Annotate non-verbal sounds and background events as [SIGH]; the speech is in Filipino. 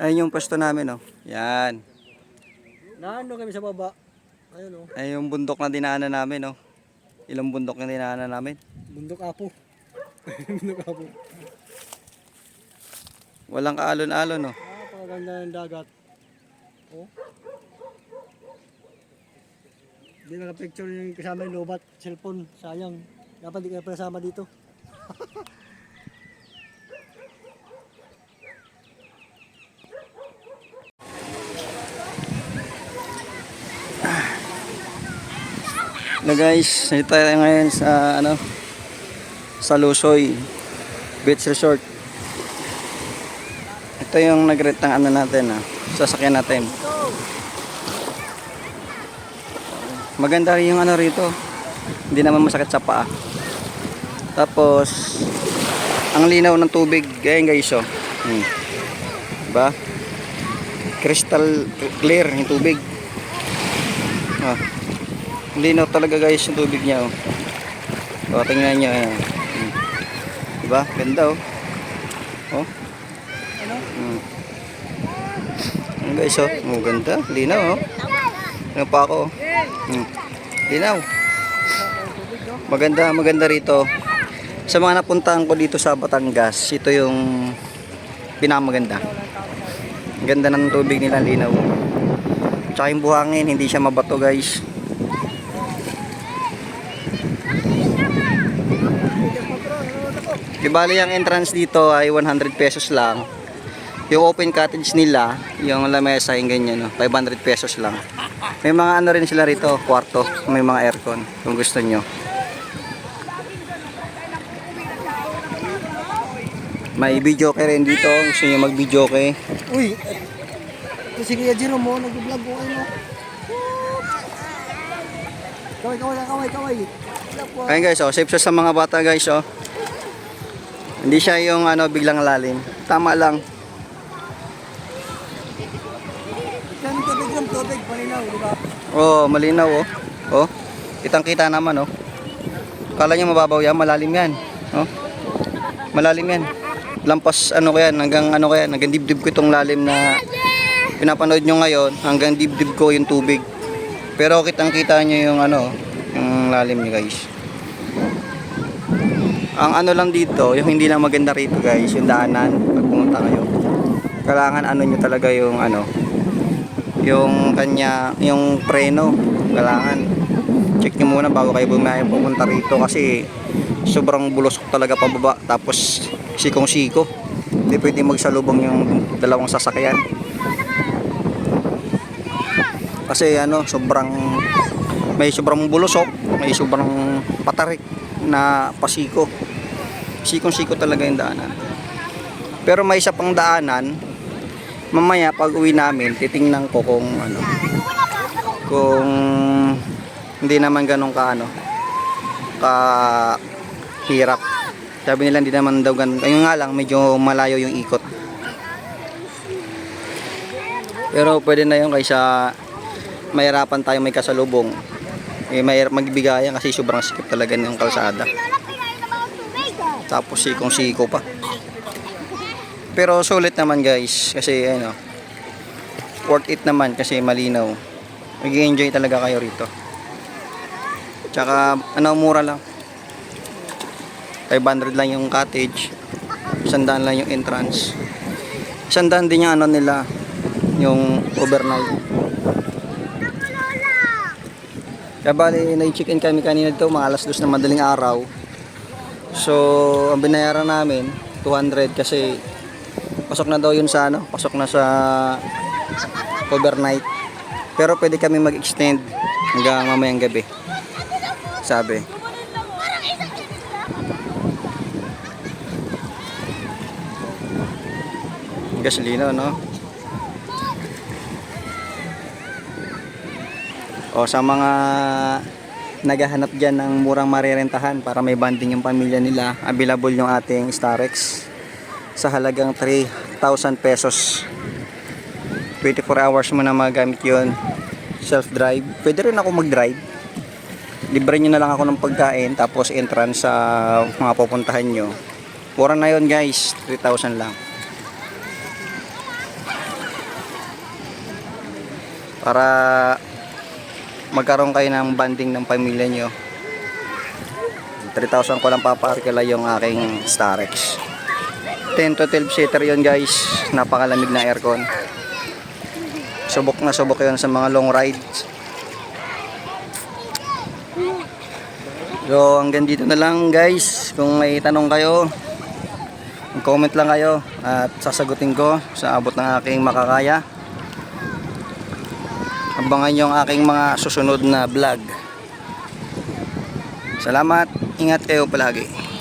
Ayun yung pwesto namin, oh. Yan. Naano kami sa baba. Ayun oh. Ayun yung bundok na dinaanan namin, oh. Ilang bundok na dinaanan namin. Bundok Apo. [LAUGHS] Bundok Apo. Walang kaalon-alon, oh. Napakaganda ng dagat. Oh. Hindi naka-picture yung kasama yung lobat, cellphone, sayang. Dapat di kaya pala sama dito. [LAUGHS] Na guys, dito tayo ngayon sa ano sa Lusoy Beach Resort. Ito yung nag-rent ng ano natin, ah, sasakyan natin. Maganda rin yung ano rito. Hindi naman masakit sa paa. Tapos ang linaw ng tubig, ganyan guys, oh. Hmm. Diba? Crystal clear yung tubig. Ah. Linaw talaga guys yung tubig niya oh. O, tingnan niyo ayan. Hmm. Diba? Ganda oh. Oh. Ano? Hmm. Ayan guys oh. Oh, ganda. Linaw oh. Ano pa ako? oh. Hmm. Linaw. Maganda, maganda rito. Sa mga napuntahan ko dito sa Batangas, ito yung pinamaganda. Ang Ganda ng tubig nila, linaw. Tsaka yung buhangin, hindi siya mabato guys. Di bali ang entrance dito ay 100 pesos lang. Yung open cottage nila, yung lamesa yung ganyan, no, 500 pesos lang. May mga ano rin sila rito, kwarto, may mga aircon kung gusto nyo. May video kay rin dito, gusto nyo mag video kay. Uy! Ito si Kuya Jerome mo, nag-vlog ko ano. Kaway, kaway, kaway, kaway. Po. Ayun guys, oh, safe sa mga bata guys, oh. Hindi siya yung ano biglang lalim. Tama lang. Yan, tubig lang, tubig, palinaw, di ba? Oh, malinaw oh. Oh. Kitang-kita naman oh. Kala niyo mababaw yan, malalim yan. Oh. Malalim yan. Lampas ano ko yan, hanggang ano ko yan, hanggang dibdib ko itong lalim na pinapanood nyo ngayon, hanggang dibdib ko yung tubig. Pero kitang-kita nyo yung ano, yung lalim niya guys. Ang ano lang dito, yung hindi lang maganda rito guys, yung daanan pag pumunta kayo. Kailangan ano nyo talaga yung ano, yung kanya, yung preno, kailangan. Check nyo muna bago kayo bumiyahe pupunta rito kasi sobrang bulusok talaga pababa tapos sikong siko hindi pwede magsalubong yung dalawang sasakyan. Kasi ano sobrang may sobrang bulusok may sobrang patarik na pasiko sikong siko talaga yung daanan. Pero may isa pang daanan mamaya pag uwi namin titingnan ko kung ano kung hindi naman ganun ka ano ka hirap sabi nila hindi naman daw ganun. Ayun nga lang medyo malayo yung ikot. Pero pwede na yun kaysa mahirapan tayo may kasalubong. Eh, mahirap magbigayan kasi sobrang sikip talaga ng kalsada tapos sikong siko pa. Pero sulit naman guys. Kasi ano worth it naman kasi malinaw. Mag enjoy talaga kayo rito. Tsaka ano mura lang. 500 lang yung cottage. 100 lang yung entrance. 100 din yung ano nila yung overnight. Kaya bali na-check-in kami kanina dito mga alas 2 na madaling araw so ang binayaran namin 200 kasi pasok na daw yun sa ano pasok na sa overnight. Pero pwede kami mag-extend hanggang mamayang gabi sabi. Gasolina no? O sa mga naghahanap dyan ng murang marirentahan para may banding yung pamilya nila. Available yung ating Starex sa halagang 3,000 pesos. 24 hours mo na magamit yun. Self drive pwede rin ako mag drive libre nyo na lang ako ng pagkain tapos entrance sa mga pupuntahan nyo. Mura na yun guys. 3,000 lang. Para magkaroon kayo ng banding ng pamilya nyo. 3,000 ko lang paparkila yung aking Starex. 10 to 12 seater yun guys. Napakalamig na aircon. Subok na subok yun sa mga long rides. So hanggang dito na lang guys. Kung may tanong kayo comment lang kayo at sasagutin ko sa abot ng aking makakaya abangan yung aking mga susunod na vlog. Salamat. Ingat kayo palagi